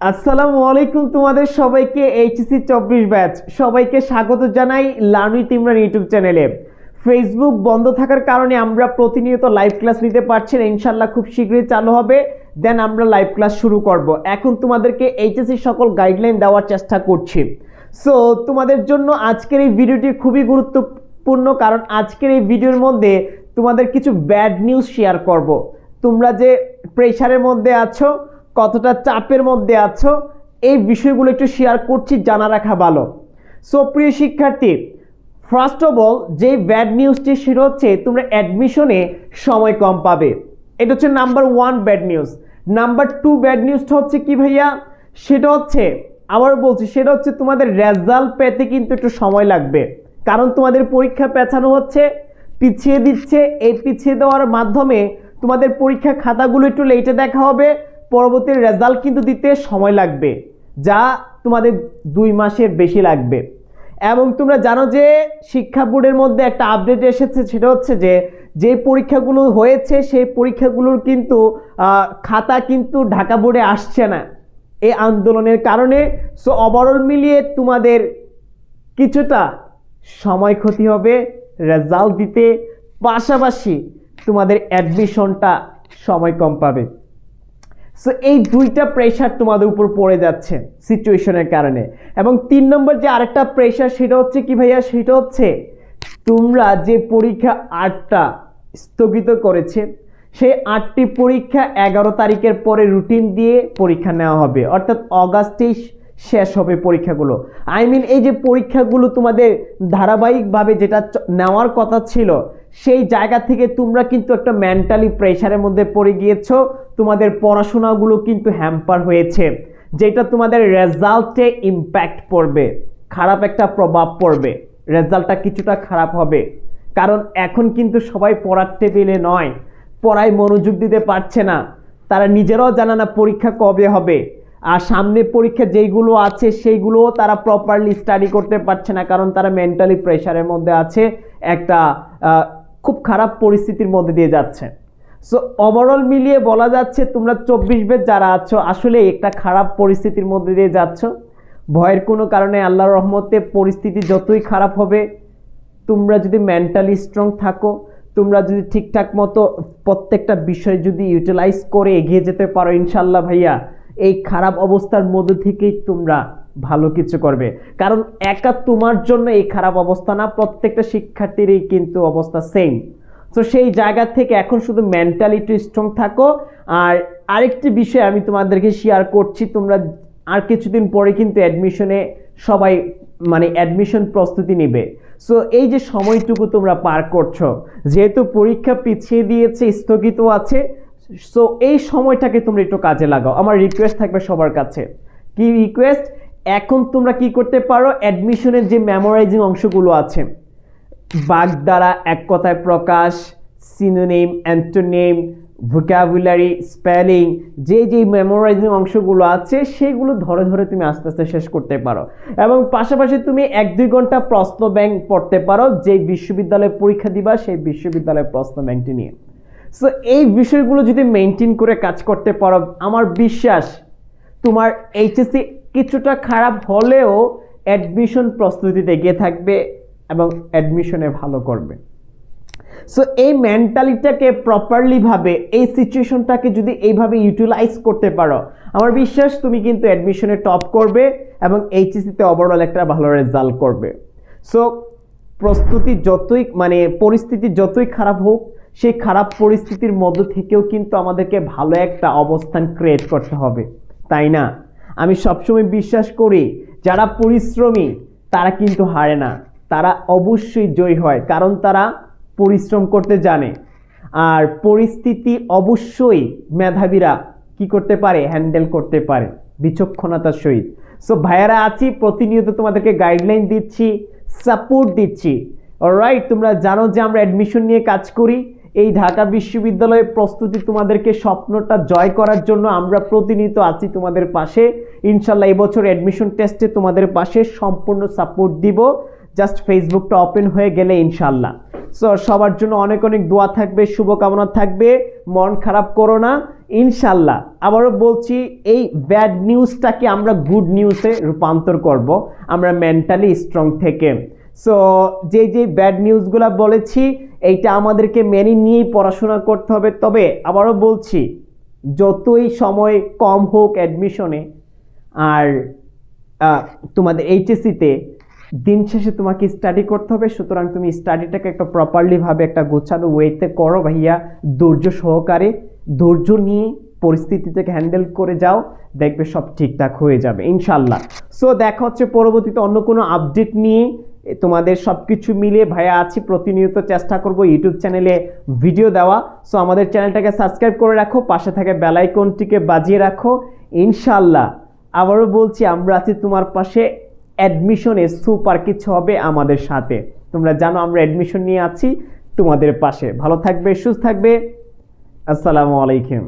আসসালামু আলাইকুম তোমাদের সবাইকে এইচএসি চব্বিশ ব্যাচ সবাইকে স্বাগত জানাই লার্নি তিমরান ইউটিউব চ্যানেলে। ফেসবুক বন্ধ থাকার কারণে আমরা প্রতিনিয়ত লাইভ ক্লাস নিতে পারছি না ইনশাল্লাহ খুব শীঘ্রই চালু হবে। দেন আমরা লাইভ ক্লাস শুরু করব। এখন তোমাদেরকে এইচএসি সকল গাইডলাইন দেওয়ার চেষ্টা করছি। সো তোমাদের জন্য আজকের এই ভিডিওটি খুবই গুরুত্বপূর্ণ কারণ আজকের এই ভিডিওর মধ্যে তোমাদের কিছু ব্যাড নিউজ শেয়ার করব। তোমরা যে প্রেশারের মধ্যে আছো কতটা চাপের মধ্যে আছো? এই বিষয়গুলো একটু শেয়ার করছি, জানা রাখা ভালো। সো প্রিয় শিক্ষার্থী ফার্স্ট অফ অল যে ব্যাড নিউজটি সেটা হচ্ছে তোমরা অ্যাডমিশনে সময় কম পাবে। এটা হচ্ছে number one bad news number two bad নিউজটা হচ্ছে কি ভাইয়া? সেটা হচ্ছে আবার বলছি, সেটা হচ্ছে তোমাদের রেজাল্ট পেতে কিন্তু একটু সময় লাগবে। কারণ তোমাদের পরীক্ষা পেছানো হচ্ছে, পিছিয়ে দিচ্ছে। এই পিছিয়ে দেওয়ার মাধ্যমে তোমাদের পরীক্ষা খাতাগুলো একটু লেটে দেখা হবে। পরবর্তী রেজাল্ট কিন্তু দিতে সময় লাগবে, যা তোমাদের দুই মাসের বেশি লাগবে। এবং তোমরা জানো যে শিক্ষা বোর্ডের মধ্যে একটা আপডেট এসেছে, সেটা হচ্ছে যে যে পরীক্ষাগুলো হয়েছে, সেই পরীক্ষাগুলোর কিন্তু খাতা কিন্তু ঢাকা বোর্ডে আসছে না এই আন্দোলনের কারণে। সো ওভারঅল মিলিয়ে তোমাদের কিছুটা সময় ক্ষতি হবে রেজাল্ট দিতে। পাশাপাশি তোমাদের অ্যাডমিশনটা সময় কম পাবে। সো এই দুইটা প্রেশার তোমাদের উপর পড়ে যাচ্ছে সিচুয়েশনের কারণে। এবং তিন নম্বর যে আরেকটা প্রেশার সেটা হচ্ছে কি ভাইয়া? সেটা হচ্ছে তোমরা যে পরীক্ষা আটটা স্থগিত করেছে, সেই আটটি পরীক্ষা এগারো তারিখের পরে রুটিন দিয়ে পরীক্ষা নেওয়া হবে। অর্থাৎ অগাস্টেই শেষ হবে পরীক্ষাগুলো। আই মিন এই যে পরীক্ষাগুলো তোমাদের ধারাবাহিকভাবে যেটা নেওয়ার কথা ছিল সেই জায়গা থেকে তোমরা কিন্তু একটা মেন্টালি প্রেশারের মধ্যে পড়ে গিয়েছো। তোমাদের পড়াশোনাগুলো কিন্তু হ্যাম্পার হয়েছে, যেটা তোমাদের রেজাল্টে ইম্প্যাক্ট পড়বে, খারাপ একটা প্রভাব পড়বে রেজাল্টটা কিছুটা খারাপ হবে। কারণ এখন কিন্তু সবাই পড়ার টেবিলে নয়, পড়ায় মনোযোগ দিতে পারছে না, তারা নিজেরাও জানে না পরীক্ষা কবে হবে। আর সামনে পরীক্ষা যেইগুলো আছে, সেইগুলোও তারা প্রপারলি স্টাডি করতে পারছে না, কারণ তারা মেন্টালি প্রেশারের মধ্যে আছে। একটা খুব খারাপ পরিস্থিতির মধ্যে দিয়ে যাচ্ছে। সো ওভারঅল মিলিয়ে বলা যাচ্ছে তোমরা চব্বিশ বেদ যারা আছো, আসলে একটা খারাপ পরিস্থিতির মধ্যে দিয়ে যাচ্ছ। ভয়ের কোনো কারণে আল্লাহর রহমতে পরিস্থিতি যতই খারাপ হবে, তোমরা যদি মেন্টালি স্ট্রং থাকো, তোমরা যদি ঠিকঠাক মতো প্রত্যেকটা বিষয় যদি ইউটিলাইজ করে এগিয়ে যেতে পারো ইনশাল্লাহ ভাইয়া, এই খারাপ অবস্থার মধ্যে থেকেই তোমরা ভালো কিছু করবে। কারণ একা তোমার জন্য এই খারাপ অবস্থা না, প্রত্যেকটা শিক্ষার্থীরই কিন্তু অবস্থা সেম তো সেই জায়গা থেকে এখন শুধু মেন্টালিটি স্ট্রং থাকো। আর আরেকটি বিষয় আমি তোমাদেরকে শেয়ার করছি, তোমরা আর কিছুদিন পরে কিন্তু অ্যাডমিশনে সবাই মানে অ্যাডমিশন প্রস্তুতি নেবে। সো এই যে সময়টুকু তোমরা পার করছ, যেহেতু পরীক্ষা পিছিয়ে দিয়েছে, স্থগিত আছে সো এই সময়টাকে তোমরা একটু কাজে লাগাও। আমার রিকোয়েস্ট থাকবে সবার কাছে। কি রিকোয়েস্ট এখন তোমরা কি করতে পারো? অ্যাডমিশনের যে মেমোরাইজিং অংশগুলো আছে বাগধারা এক কথায় প্রকাশ সিনোনিম অ্যান্টোনিম ভোকাবুলারি স্পেলিং যে যে মেমোরাইজিং অংশগুলো আছে, সেগুলো ধরে ধরে তুমি আস্তে আস্তে শেষ করতে পারো। এবং পাশাপাশি তুমি এক দুই ঘণ্টা প্রশ্ন ব্যাংক পড়তে পারো, যে বিশ্ববিদ্যালয়ে পরীক্ষা দিবা, সেই বিশ্ববিদ্যালয়ের প্রশ্ন ব্যাংকটি নিয়ে। সো এই বিষয়গুলো যদি মেনটেন করে কাজ করতে পারো, আমার বিশ্বাস, তোমার এইচএসসি কিছুটা খারাপ হলেও অ্যাডমিশন প্রস্তুতিতে এগিয়ে থাকবে এবং অ্যাডমিশনে ভালো করবে। সো এই মেন্টালিটাকে প্রপারলি ভাবে, এই সিচুয়েশনটাকে যদি এইভাবে ইউটিলাইজ করতে পারো, আমার বিশ্বাস তুমি কিন্তু অ্যাডমিশনে টপ করবে এবং এইচএসিতে ওভারঅল একটা ভালো রেজাল্ট করবে। সো প্রস্তুতি যতই মানে পরিস্থিতি যতই খারাপ হোক, সেই খারাপ পরিস্থিতির মধ্য থেকেও কিন্তু আমাদেরকে ভালো একটা অবস্থান ক্রিয়েট করতে হবে, তাই না? আমি সবসময় বিশ্বাস করি, যারা পরিশ্রমী, তারা কিন্তু হারে না। তারা অবশ্যই জয়ী হয়, কারণ তারা পরিশ্রম করতে জানে। আর পরিস্থিতি অবশ্যই মেধাবীরা কি করতে পারে? হ্যান্ডেল করতে পারে বিচক্ষণতার সহিত। সো ভাইয়ারা আছি, প্রতিনিয়ত তোমাদেরকে গাইডলাইন দিচ্ছি সাপোর্ট দিচ্ছি। অলরাইট তোমরা জানো যে আমরা অ্যাডমিশন নিয়ে কাজ করি। এই ঢাকা বিশ্ববিদ্যালয়ের প্রস্তুতি তোমাদেরকে স্বপ্নটা জয় করার জন্য আমরা প্রতিনিয়ত আছি তোমাদের পাশে। ইনশাল্লাহ এবছর অ্যাডমিশন টেস্টে তোমাদের পাশে সম্পূর্ণ সাপোর্ট দিব। জাস্ট ফেসবুকটা ওপেন হয়ে গেলে ইনশাল্লাহ। সো সবার জন্য অনেক অনেক দোয়া থাকবে, শুভকামনা থাকবে। মন খারাপ করো না। ইনশাল্লাহ আবারও বলছি, এই ব্যাড নিউজটাকে আমরা গুড নিউজে রূপান্তর করব। আমরা মেন্টালি স্ট্রং থেকে। সো যে যে ব্যাড নিউজগুলো বলেছি এইটা আমাদেরকে মেনে নিয়েই পড়াশোনা করতে হবে। তবে আবারও বলছি, যতই সময় কম হোক অ্যাডমিশনে আর তোমাদের এইচএসসিতে দিন শেষে তোমাকে স্টাডি করতে হবে, সুতরাং তুমি স্টাডিটাকে একটা প্রপারলিভাবে একটা গোছানো ওয়েতে করো ভাইয়া। ধৈর্য সহকারে, ধৈর্য নিয়ে পরিস্থিতিটাকে হ্যান্ডেল করে যাও, দেখবে সব ঠিকঠাক হয়ে যাবে ইনশাল্লাহ সো দেখা হচ্ছে পরবর্তীতে অন্য কোনো আপডেট নিয়ে। তোমাদের সব কিছু মিলিয়ে ভাইয়া আছি। প্রতিনিয়ত চেষ্টা করব ইউটিউব চ্যানেলে ভিডিও দেওয়া। সো আমাদের চ্যানেলটাকে সাবস্ক্রাইব করে রাখো, পাশে থাকে বেল আইকনটিকে বাজিয়ে রাখো। ইনশাল্লাহ আবারও বলছি, আমরা আছি তোমার পাশে। অ্যাডমিশনে সুপার কিছু হবে আমাদের সাথে। তোমরা জানো, আমরা অ্যাডমিশন নিয়ে আছি তোমাদের পাশে। ভালো থাকবে, সুস্থ থাকবে। আসসালামু আলাইকুম।